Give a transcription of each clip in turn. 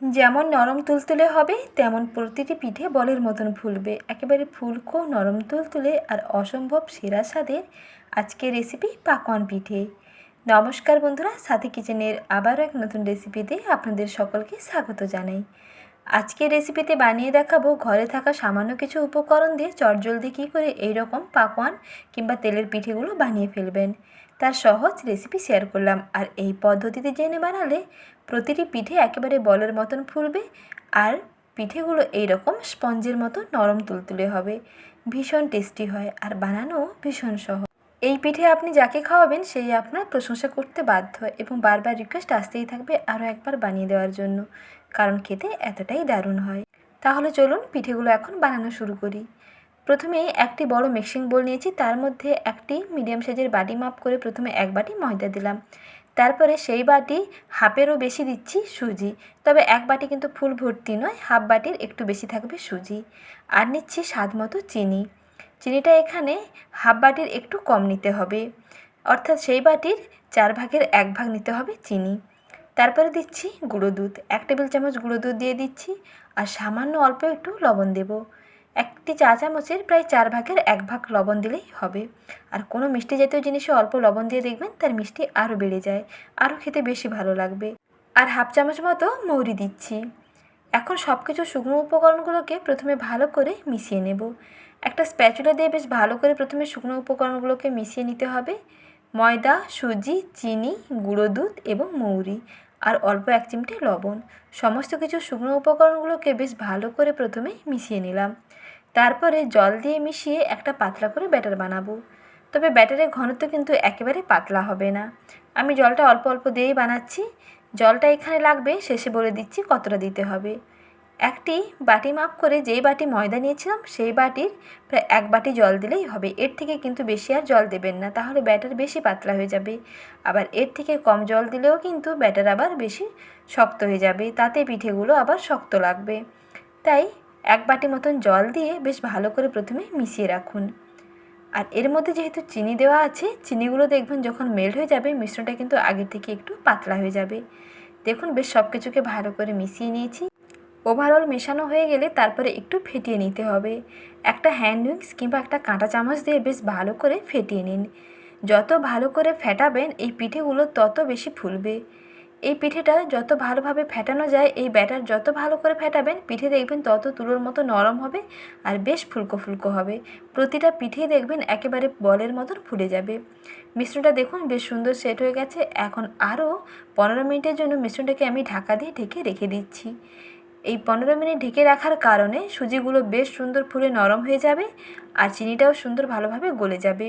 যেমন নরম তুলতুলে হবে, তেমন প্রতিটি পিঠে বলের মতন ফুলবে। একেবারে ফুলকো, নরম তুলতুলে আর অসম্ভব সেরা স্বাদের আজকের রেসিপি পাকোয়ান পিঠে। নমস্কার বন্ধুরা, সাথী কিচেনের আবারও এক নতুন রেসিপিতে আপনাদের সকলকে স্বাগত জানাই। আজকের রেসিপিতে বানিয়ে দেখাবো ঘরে থাকা সামান্য কিছু উপকরণ দিয়ে চটজলদি কী করে এই রকম পাকোয়ান কিংবা তেলের পিঠেগুলো বানিয়ে ফেলবেন। তার সহজ রেসিপি শেয়ার করলাম। আর এই পদ্ধতিতে জেনে বানালে প্রতিটি পিঠে একেবারে বলের মতন ফুলবে আর পিঠেগুলো এই রকম স্পঞ্জের মতো নরম তুলতুলে হবে। ভীষণ টেস্টি হয় আর বানানো ভীষণ সহজ। এই পিঠে আপনি যাকে খাওয়াবেন সেই আপনার প্রশংসা করতে বাধ্য এবং বারবার রিকোয়েস্ট আসতেই থাকবে আরও একবার বানিয়ে দেওয়ার জন্য। কারণ খেতে এতটাই দারুণ হয়। তাহলে চলুন পিঠেগুলো এখন বানানো শুরু করি। প্রথমে একটি বড় মিক্সিং বোল নিয়েছি, তার মধ্যে একটি মিডিয়াম সাইজের বাটি মাপ করে প্রথমে এক বাটি ময়দা দিলাম। তারপরে সেই বাটি হাফেরও বেশি দিচ্ছি সুজি, তবে এক বাটি কিন্তু ফুল ভর্তি নয়, হাফ বাটির একটু বেশি থাকবে সুজি। আর নিচ্ছি স্বাদ মতো চিনি। চিনিটা এখানে হাফ বাটির একটু কম নিতে হবে, অর্থাৎ সেই বাটির চার ভাগের এক ভাগ নিতে হবে চিনি। তারপরে দিচ্ছি গুঁড়ো দুধ। এক টেবিল চামচ গুঁড়ো দুধ দিয়ে দিচ্ছি আর সামান্য অল্প একটু লবণ দেবো। একটি চা চামচের প্রায় চার ভাগের এক ভাগ লবণ দিলেই হবে। আর কোনো মিষ্টি জাতীয় জিনিসে অল্প লবণ দিয়ে দেখবেন তার মিষ্টি আরও বেড়ে যায়, আরও খেতে বেশি ভালো লাগবে। আর হাফ চামচ মতো মৌরি দিচ্ছি। এখন সব কিছু শুকনো উপকরণগুলোকে প্রথমে ভালো করে মিশিয়ে নেব। একটা স্প্যাচুলা দিয়ে বেশ ভালো করে প্রথমে শুকনো উপকরণগুলোকে মিশিয়ে নিতে হবে। ময়দা, সুজি, চিনি, গুঁড়ো দুধ এবং মৌরি আর অল্প এক চিমটে লবণ। সমস্ত কিছু শুকনো উপকরণগুলোকে বেশ ভালো করে প্রথমে মিশিয়ে নিলাম। তারপরে জল দিয়ে মিশিয়ে একটা পাতলা করে ব্যাটার বানাবো। তবে ব্যাটারের ঘনত্ব কিন্তু একেবারে পাতলা হবে না। আমি জলটা অল্প অল্প দিয়েই বানাচ্ছি। জলটা এখানে লাগবে, শেষে বলে দিচ্ছি কতটা দিতে হবে। একটি বাটি মাপ করে যেই বাটি ময়দা নিয়েছিলাম, সেই বাটির প্রায় এক বাটি জল দিলেই হবে। এর থেকে কিন্তু বেশি আর জল দেবেন না, তাহলে ব্যাটার বেশি পাতলা হয়ে যাবে। আবার এর থেকে কম জল দিলেও কিন্তু ব্যাটার আবার বেশি শক্ত হয়ে যাবে, তাতে পিঠেগুলো আবার শক্ত লাগবে। তাই এক বাটি মতন জল দিয়ে বেশ ভালো করে প্রথমে মিশিয়ে রাখুন। আর এর মধ্যে যেহেতু চিনি দেওয়া আছে, চিনিগুলো দেখবেন যখন মেল্ট হয়ে যাবে, মিশ্রণটা কিন্তু আগের থেকে একটু পাতলা হয়ে যাবে। দেখুন, বেশ সব কিছুকে ভালো করে মিশিয়ে নিয়েছি। ওভারঅল মেশানো হয়ে গেলে তারপরে একটু ফেটিয়ে নিতে হবে। একটা হ্যান্ড উইক্স কিংবা একটা কাঁটা চামচ দিয়ে বেশ ভালো করে ফেটিয়ে নিন। যত ভালো করে ফেটাবেন, এই পিঠেগুলো তত বেশি ফুলবে। এই পিঠেটা যত ভালোভাবে ফেটানো যায়, এই ব্যাটার যত ভালো করে ফেটাবেন, পিঠে দেখবেন তত তুলোর মতো নরম হবে আর বেশ ফুলকো ফুলকো হবে। প্রতিটা পিঠেই দেখবেন একেবারে বলের মতন ফুলে যাবে। মিশ্রণটা দেখুন, বেশ সুন্দর সেট হয়ে গেছে। এখন আরও পনেরো মিনিটের জন্য মিশ্রণটাকে আমি ঢাকা দিয়ে ঢেকে রেখে দিচ্ছি। এই পনেরো মিনিট ঢেকে রাখার কারণে সুজিগুলো বেশ সুন্দর ফুলে নরম হয়ে যাবে আর চিনিটাও সুন্দর ভালোভাবে গলে যাবে।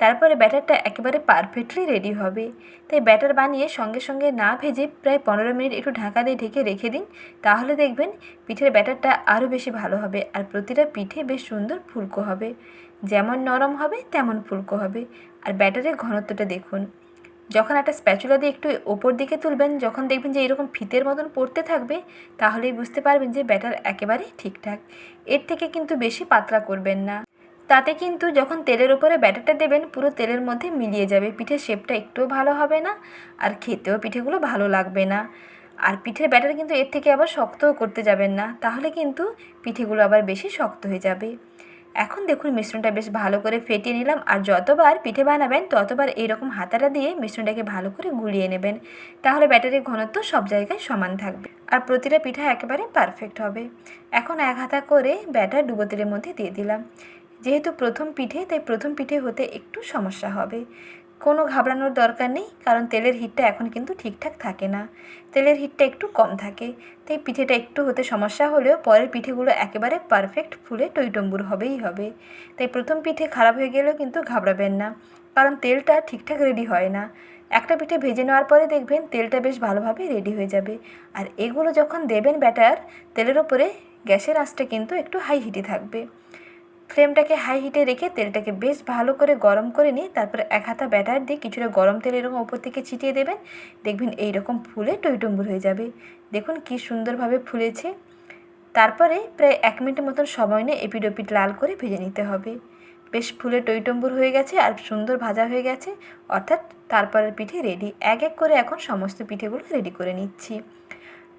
তারপরে ব্যাটারটা একেবারে পারফেক্টলি রেডি হবে। তাই ব্যাটার বানিয়ে সঙ্গে সঙ্গে না ভেজে প্রায় পনেরো মিনিট একটু ঢাকা দিয়ে ঢেকে রেখে দিন। তাহলে দেখবেন পিঠের ব্যাটারটা আরও বেশি ভালো হবে আর প্রতিটা পিঠে বেশ সুন্দর ফুলকো হবে। যেমন নরম হবে তেমন ফুলকো হবে। আর ব্যাটারের ঘনত্বটা দেখুন। যখন একটা স্প্যাচুলা দিয়ে একটু ওপর দিকে তুলবেন, যখন দেখবেন যে এরকম ফিতের মতন পড়তে থাকবে, তাহলেই বুঝতে পারবেন যে ব্যাটার একেবারে ঠিকঠাক। এর থেকে কিন্তু বেশি পাতলা করবেন না। তাতে কিন্তু যখন তেলের উপরে ব্যাটারটা দেবেন, পুরো তেলের মধ্যে মিলিয়ে যাবে। পিঠের শেপটা একটুও ভালো হবে না, আর খেতেও পিঠেগুলো ভালো লাগবে না। আর পিঠের ব্যাটার কিন্তু এর থেকে আবার শক্তও করতে যাবেন না, তাহলে কিন্তু পিঠেগুলো আবার বেশি শক্ত হয়ে যাবে। এখন দেখুন মিশ্রণটা বেশ ভালো করে ফেটিয়ে নিলাম আর যতবার পিঠে বানাবেন ততবার এইরকম হাতাটা দিয়ে মিশ্রণটাকে ভালো করে গুলিয়ে নেবেন। তাহলে ব্যাটারির ঘনত্ব সব জায়গায় সমান থাকবে আর প্রতিটা পিঠা একেবারে পারফেক্ট হবে। এখন এক হাতা করে ব্যাটার ডুবো তেলের মধ্যে দিয়ে দিলাম। যেহেতু প্রথম পিঠে, তাই প্রথম পিঠে হতে একটু সমস্যা হবে। কোনো ঘাবড়ানোর দরকার নেই, কারণ তেলের হিটটা এখন কিন্তু ঠিকঠাক থাকে না। তেলের হিটটা একটু কম থাকে, তাই পিঠেটা একটু হতে সমস্যা হলেও পরের পিঠেগুলো একেবারে পারফেক্ট ফুলে টইটম্বুর হবেই হবে। তাই প্রথম পিঠে খারাপ হয়ে গেলেও কিন্তু ঘাবড়াবেন না, কারণ তেলটা ঠিকঠাক রেডি হয় না। একটা পিঠে ভেজে নেওয়ার পরে দেখবেন তেলটা বেশ ভালোভাবে রেডি হয়ে যাবে। আর এগুলো যখন দেবেন ব্যাটার তেলের ওপরে গ্যাসের আঁচটা কিন্তু একটু হাই হিটে থাকবে। ফ্লেমটাকে হাই হিটে রেখে তেলটাকে বেশ ভালো করে গরম করে নিয়ে তারপরে এক হাতা ব্যাটার দিয়ে কিছুটা গরম তেল এরকম ওপর থেকে ছিটিয়ে দেবেন। দেখবেন এইরকম ফুলে টইটম্বুর হয়ে যাবে। দেখুন কি সুন্দরভাবে ফুলেছে। তারপরে প্রায় এক মিনিটের মতন সময় নিয়ে এপিড ওপিড লাল করে ভেজে নিতে হবে। বেশ ফুলে টইটম্বুর হয়ে গেছে আর সুন্দর ভাজা হয়ে গেছে। অর্থাৎ তারপরের পিঠে রেডি এক এক করে এখন সমস্ত পিঠেগুলো রেডি করে নিচ্ছি।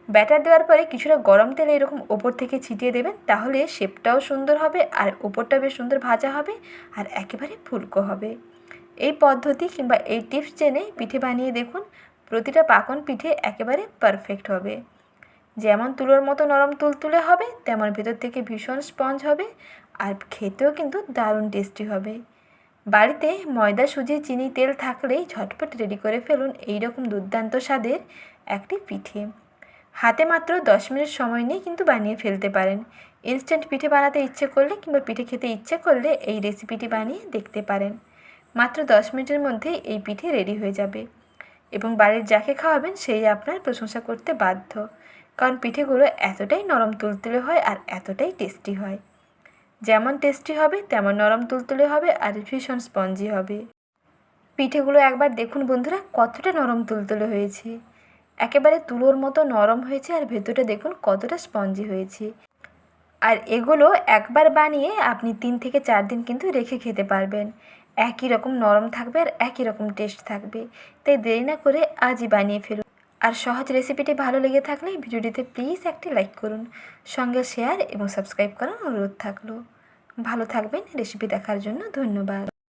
ব্যাটার দেওয়ার পরে কিছুটা গরম তেলে এরকম ওপর থেকে ছিটিয়ে দেবেন, তাহলে শেপটাও সুন্দর হবে আর ওপরটা বেশ সুন্দর ভাজা হবে আর একেবারে ফুলকো হবে। এই পদ্ধতি কিংবা এই টিপস জেনে পিঠে বানিয়ে দেখুন, প্রতিটা পাকন পিঠে একেবারে পারফেক্ট হবে। যেমন তুলোর মতো নরম তুলতুলে হবে, তেমন ভেতর থেকে ভীষণ স্পঞ্জ হবে আর খেতেও কিন্তু দারুণ টেস্টি হবে। বাড়িতে ময়দা, সুজি, চিনি, তেল থাকলেই ঝটপট রেডি করে ফেলুন এই রকম দুর্দান্ত স্বাদের একটি পিঠে। হাতে মাত্র দশ মিনিট সময় নিয়ে কিন্তু বানিয়ে ফেলতে পারেন। ইনস্ট্যান্ট পিঠে বানাতে ইচ্ছে করলে কিংবা পিঠে খেতে ইচ্ছে করলে এই রেসিপিটি বানিয়ে দেখতে পারেন। মাত্র দশ মিনিটের মধ্যেই এই পিঠে রেডি হয়ে যাবে। এবং বাড়ির যাকে খাওয়াবেন সেই আপনার প্রশংসা করতে বাধ্য। কারণ পিঠেগুলো এতটাই নরম তুলতুলে হয় আর এতটাই টেস্টি হয়। যেমন টেস্টি হবে, তেমন নরম তুলতুলে হবে আর ভীষণ স্পঞ্জি হবে। পিঠেগুলো একবার দেখুন বন্ধুরা, কতটা নরম তুলতুলে হয়েছে। একেবারে তুলোর মতো নরম হয়েছে আর ভেতরটা দেখুন কতটা স্পঞ্জি হয়েছে। আর এগুলো একবার বানিয়ে আপনি তিন থেকে চার দিন কিন্তু রেখে খেতে পারবেন। একই রকম নরম থাকবে আর একই রকম টেস্ট থাকবে। তাই দেরি না করে আজই বানিয়ে ফেলুন। আর সহজ রেসিপিটি ভালো লেগে থাকলে ভিডিওটিতে প্লিজ একটি লাইক করুন। সঙ্গে শেয়ার এবং সাবস্ক্রাইব করার অনুরোধ থাকল। ভালো থাকবেন রেসিপি দেখার জন্য ধন্যবাদ।